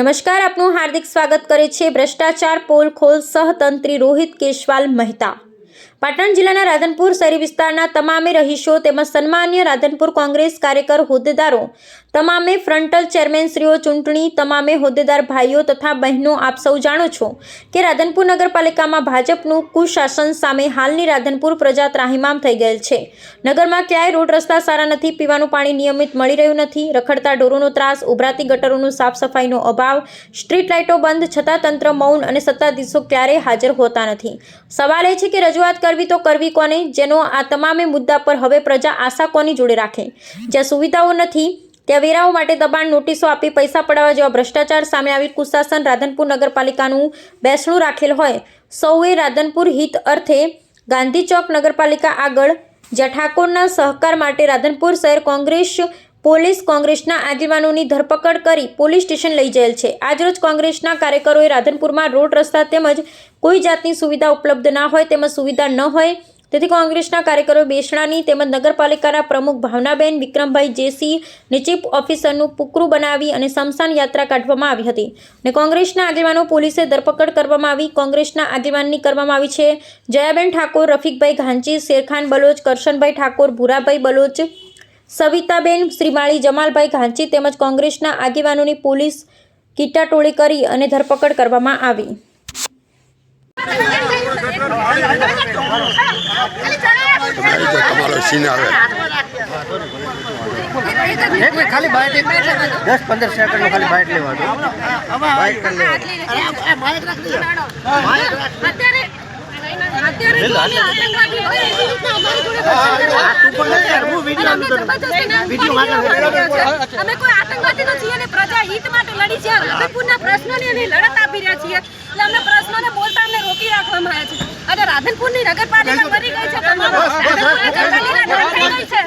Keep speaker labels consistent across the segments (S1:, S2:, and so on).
S1: નમસ્કાર, આપનું હાર્દિક સ્વાગત કરે છે ભ્રષ્ટાચાર પોલ ખોલ સહતંત્રી રોહિત કેશવાલ મહેતા. પાટણ જિલ્લાના રાધનપુર શહેરી વિસ્તારના તમામે રહીશો તેમજ સન્માન્ય રાધનપુર કોંગ્રેસ કાર્યકર હોદ્દેદારો તમામે ફ્રન્ટલ ચેરમેનશ્રીઓ ચૂંટણી, તમામે હોદ્દેદાર ભાઈઓ તથા બહેનો, આપ સૌ જાણો છો કે રાધનપુર નગરપાલિકામાં ભાજપનું કુશાસન સામે હાલની રાધનપુર પ્રજા ત્રાહિમામ થઈ ગયેલ છે. નગરમાં ક્યાંય રોડ રસ્તા સારા નથી, પીવાનું પાણી નિયમિત મળી રહ્યું નથી, રખડતા ઢોરોનો ત્રાસ, ઉભરાતી ગટરોનું સાફ સફાઈનો અભાવ, સ્ટ્રીટ લાઇટો બંધ, છતાં તંત્ર મૌન અને સત્તાધીશો ક્યારેય હાજર હોતા નથી. સવાલ એ છે કે રજૂઆત કરવી તો કરવી કોને? જેનો આ તમામે મુદ્દા પર હવે પ્રજા આશા કોની જોડે રાખે? જ્યાં સુવિધાઓ નથી ત્યાં વેરાઓ માટે દબાણ નોટિસો આપી પૈસા પડાવવા જેવા ભ્રષ્ટાચાર સામે આવી કુશાસન રાધનપુર નગરપાલિકાનું બેસણું રાખેલ હોય. સૌએ રાધનપુર હિત અર્થે ગાંધી ચોક નગરપાલિકા આગળ જ્યાં ઠાકોરના સહકાર માટે રાધનપુર શહેર કોંગ્રેસ, પોલીસ કોંગ્રેસના આગેવાનોની ધરપકડ કરી પોલીસ સ્ટેશન લઈ જયેલ છે. આજરોજ કોંગ્રેસના કાર્યકરોએ રાધનપુરમાં રોડ રસ્તા તેમજ કોઈ જાતની સુવિધા ઉપલબ્ધ ના હોય તેમજ સુવિધા ન હોય તેથી કોંગ્રેસના કાર્યકરો બેસણાની તેમજ નગરપાલિકાના પ્રમુખ ભાવનાબેન વિક્રમભાઈ જેસી ને ચીફ ઓફિસરનું પુકરું બનાવી અને શમશાન યાત્રા કાઢવામાં આવી હતી. અને કોંગ્રેસના આગેવાનો પોલીસે ધરપકડ કરવામાં આવી. કોંગ્રેસના આગેવાનની કરવામાં આવી છે જયાબેન ઠાકોર, રફીકભાઈ ઘાંચી, શેરખાન બલોચ, કરશનભાઈ ઠાકોર, ભૂરાભાઈ બલોચ, સવિતાબેન શ્રીમાળી, જમાલભાઈ ઘાંચી તેમજ કોંગ્રેસના આગેવાનોની પોલીસ કીટાટોળી કરી અને ધરપકડ કરવામાં આવી.
S2: તમારો સીન આવે
S3: એક મિનિટ ખાલી બાઇટ એક દસ પંદર સેકન્ડનું ખાલી બાઇટ લેવાનું બાઇટ કરી
S4: અમે કોઈ આતંકવાદી નથી અને પ્રજા હિત માટે લડી છે રાધનપુરના પ્રશ્નોની લડત આપી રહ્યા છીએ એટલે અમે બોલતા અમને રોકી રાખવામાં આવ્યા છે અને રાધનપુરની નગરપાલિકા મરી ગઈ છે તમારો રાધનપુરની જનતાની થઈ ગઈ છે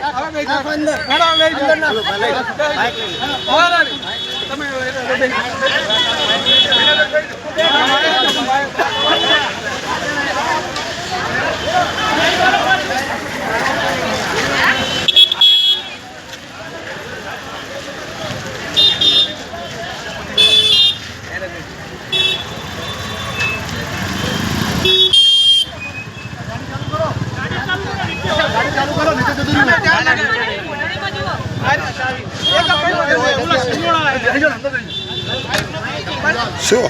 S2: શું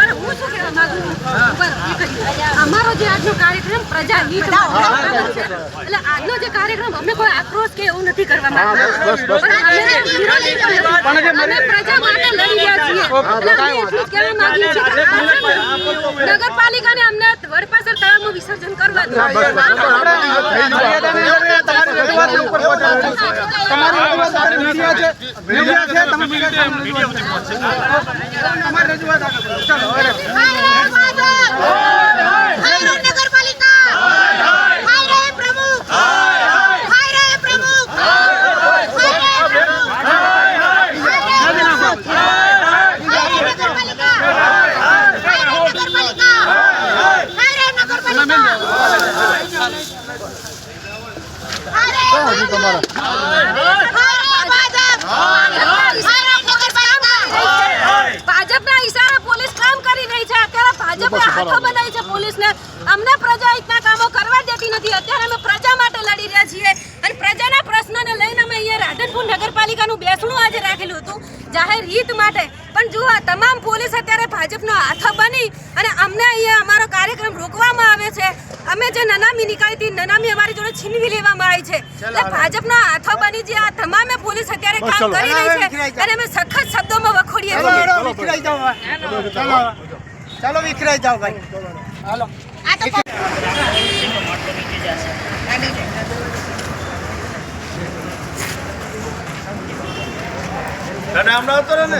S4: હું શું કહેવા માંગુ અમારો જે આજનો કાર્યક્રમ પ્રજા હિત. એટલે આજનો જે કાર્યક્રમ અમે કોઈ આક્રોશ કે એવું નથી કરવા માંગતા. અમે પ્રજા માટે લડી રહ્યા છીએ એટલે અમે એટલું જ કહેવા માંગીએ છીએ કે ને, નગરપાલિકાને અમને વડપાસર તળાવનું વિસર્જન કરવા દો. મીડિયા છે? મીડિયા છે? તમે મીડિયા રજૂઆત તમારા ભાજપના ઈશારે પોલીસ કામ કરી રહી છે. અત્યારે ભાજપે હાથો બનાવી છે પોલીસને. અમને પ્રજા રીતના કામો કરવા દેતી નથી. અત્યારે અમે પ્રજા માટે લડી રહ્યા છીએ. અને પ્રજાના પ્રશ્નોને લઈને અમે અહીંયા રાધનપુર નગરપાલિકાનું બેસણું આજે રાખેલું હતું. જાહેર હિત માટે. પણ જુઓ આ તમામ પોલીસ અત્યારે ભાજપનો હાથો નથી અને અમને અહીંયા અમારો કાર્યક્રમ રોકવામાં આવે છે. અમે જે નનામી નીકળી હતી નનામી અમારી જોડે છીનવી લેવામાં આવી છે. એટલે ભાજપના હાથો બની જે આ તમામે પોલીસ અત્યારે કામ કરી રહી છે અને અમે સખત શબ્દોમાં વખોડીએ છીએ.
S3: ચાલો વિખરાઈ જાઓ ભાઈ. હાલો.
S5: આ તો તને હમણાં હતો ને?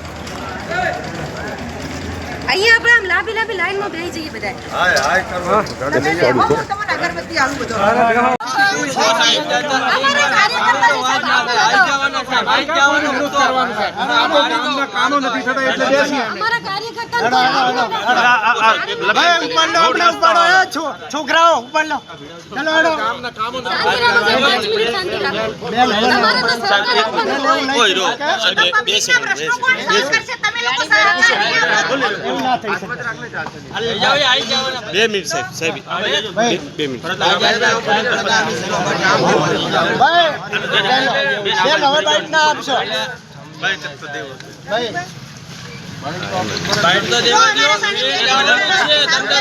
S4: અહીંયા આપણે આમ લાંબી લાંબી લાઈનમાં બેસી જઈએ બધા. અમારા કાર્યકર્તા
S3: છોકરાઓ ઉપર લો કામો નથી
S4: થતા એટલે સાહેબ, પાંચ મિનિટ શાંતિ રાખો તમારે તો
S6: બે મિનિટ સાહેબ સાહેબ બે બે મિનિટ
S3: ભાઈ હવે બાઈટ ના આપશો ભાઈ
S6: બાઈટ તો દેવા દો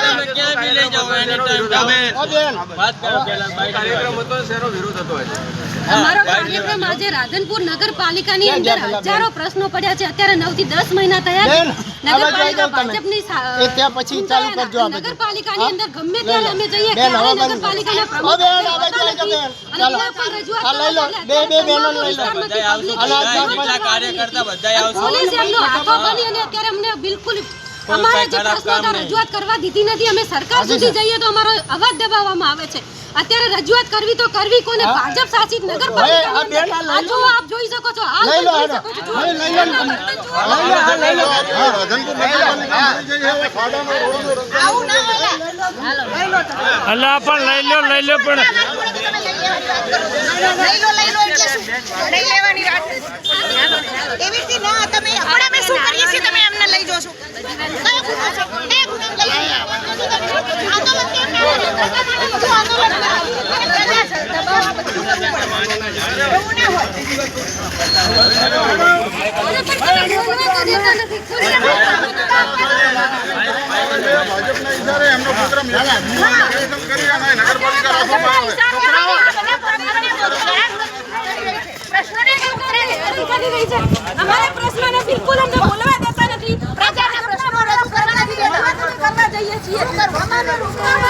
S4: અમારો કાર્યક્રમ આજે રાધનપુર નગરપાલિકાની અંદર હજારો પ્રશ્નો પડ્યા છે. અત્યારે નવથી દસ મહિના થયા નગરપાલિકા ભાજપની. નગરપાલિકાની અંદર ગમે? ત્યારે અમે જઈએ. નગરપાલિકાના પ્રમુખ અને અત્યારે અમને બિલકુલ અમારા જે પ્રશ્નો. રજૂઆત કરવા દીધી નથી અમે સરકાર સુધી જઈએ તો અમારો અવાજ દબાવવામાં આવે છે અત્યારે રજૂઆત કરવી તો કરવી કોને ભાજપ શાસિત નગરપાલિકા જો આપ જોઈ શકો છો આ
S3: લઈ લો,
S4: જોઈ શકો છો.
S3: લઈ- લો.
S5: અલ્લા પણ લઈ લો લઈ લો પણ
S7: લઈ લો લઈ લો એટલે શું લઈ લેવાની વાત એવી રીતે ના તમે હમણાં અમે શું કરીએ છીએ તમે અમને લઈ જોશો કયો ગુનો છે કયો ગુનો લઈ આંદોલન કેમ ના કરે? બધું આંદોલન કરે. અને પ્રજા છે. દબાવવા બધું કરવું પડે. એવું ના હોય
S4: અને પણ તમે બોલવા તો દેતા નથી.
S2: ભાજપના ઈશારે એમનો પુત્ર કરી અને નગરપાલિકા રાખવામાં આવે.
S4: અમારા પ્રશ્નોને બિલકુલ અમને બોલવા દેતા નથી
S7: પ્રજાના પ્રશ્નો રજૂ કરવા નથી દેતા.
S4: કરવા જઈએ છીએ